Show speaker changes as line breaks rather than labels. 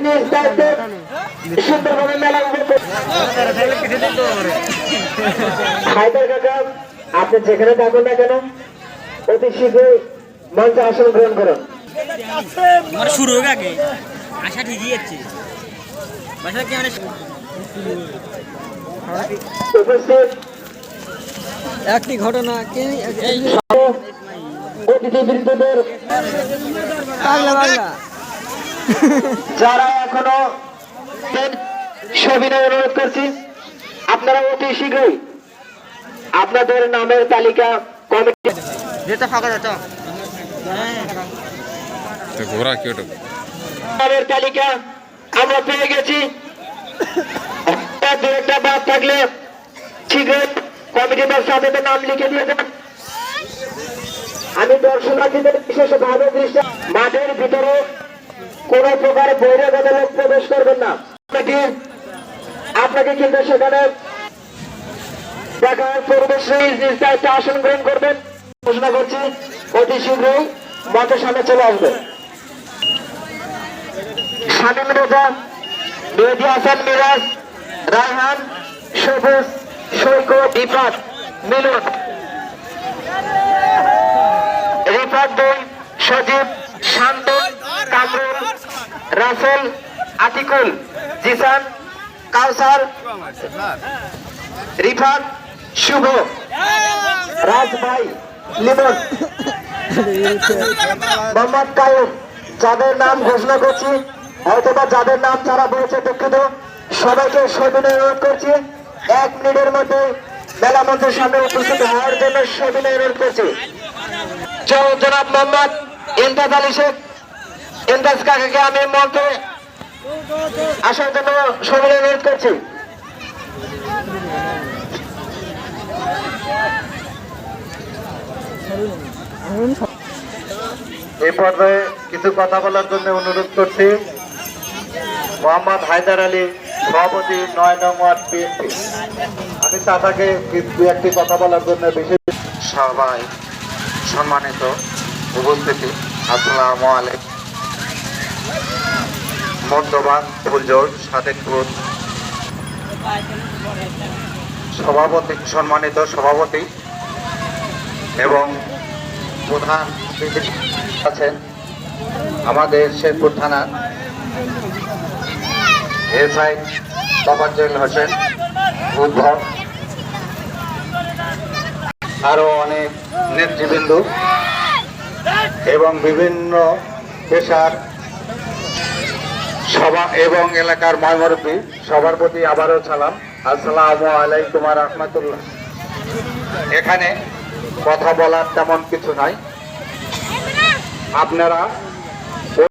নিজ দায়িত্বে সুন্দরভাবে মেলা উপভোগ হায়দার কাকা আপনি যেখানে থাকুন না কেন অতি শীঘ্রই মঞ্চে আসন গ্রহণ করুন
শুরু হোক আগে। আশা ঠিকই কি মানে
উপস্থিত
একটি ঘটনা কে
অতিথিবৃন্দদের
পাগলা পাগলা
যারা এখনও সবিনয় অনুরোধ করছি আপনারা অতি শীঘ্রই আপনাদের নামের তালিকা কমিটি
যেটা ফাঁকা যাচ্ছে
ঘোরা কি ওটা?
নামের তালিকা আমরা পেয়ে গেছি। একটা দু একটা বাদ থাকলে শীঘ্রই কমিটিদের সাথে তো নাম লিখে দিয়ে যান আমি দর্শনার্থীদের বিশেষভাবে দৃষ্টি মাঠের ভিতরে কোন প্রকার বহিরাগত লোক প্রবেশ করবেন না। আপনাকে আপনাকে কিন্তু সেখানে দেখার পরিবেশ নিজ নিজ দায়িত্বে আসন গ্রহণ করবেন। ঘোষণা করছি, অতি শীঘ্রই মঞ্চের সামনে চলে আসবে। রেজা মেহেদি হাসান মিরাজ, রায়হান, সবুজ, সৈকত রিফাত মিলন। রিফাত দুই, সজীব, শান্ত, কামরুল। রাসেল আতিকুল, জিসান, কাউসার, রিফাত, শুভ। রাজ ভাই, লিমন। মোহাম্মদ কায়ুম যাদের নাম ঘোষণা করছি অথবা যাদের নাম ছাড়া বলেছে দুঃখিত। সবাইকে সবিনয় অনুরোধ করছি। এক মিনিটের মধ্যে মেলা মঞ্চের সামনে উপস্থিত হওয়ার জন্য সবিনয় অনুরোধ করছি জনাব মোহাম্মদ ইমতাজ আলী শেখ। ইমতাজ কাকাকে আমি মঞ্চে আসার জন্য সবিনয় অনুরোধ করছি।
এই পর্যায়ে কিছু কথা বলার জন্য অনুরোধ করছি। মোহাম্মদ হায়দার আলী, সভাপতি, নয় নং ওয়ার্ড বিএনপি। আমি চাচাকে দু একটি কথা বলার জন্য বিশেষ সবাই সম্মানিত উপস্থিতি। আসসালামু আলাইকুম। মধ্যবান ফুলজোর সাদেকপুর। সভাপতি, সম্মানিত সভাপতি এবং প্রধান আছেন আমাদের শেরপুর থানার এসআই তফাজ্জল হোসেন উদ্ভব আরও অনেক নেতৃবৃন্দ এবং বিভিন্ন পেশার সভা এবং এলাকার ময়মরপি সবার প্রতি আবারও সালাম। আসসালামু আলাইকুম রহমতুল্লাহ। এখানে কথা বলার তেমন কিছু নাই। আপনারা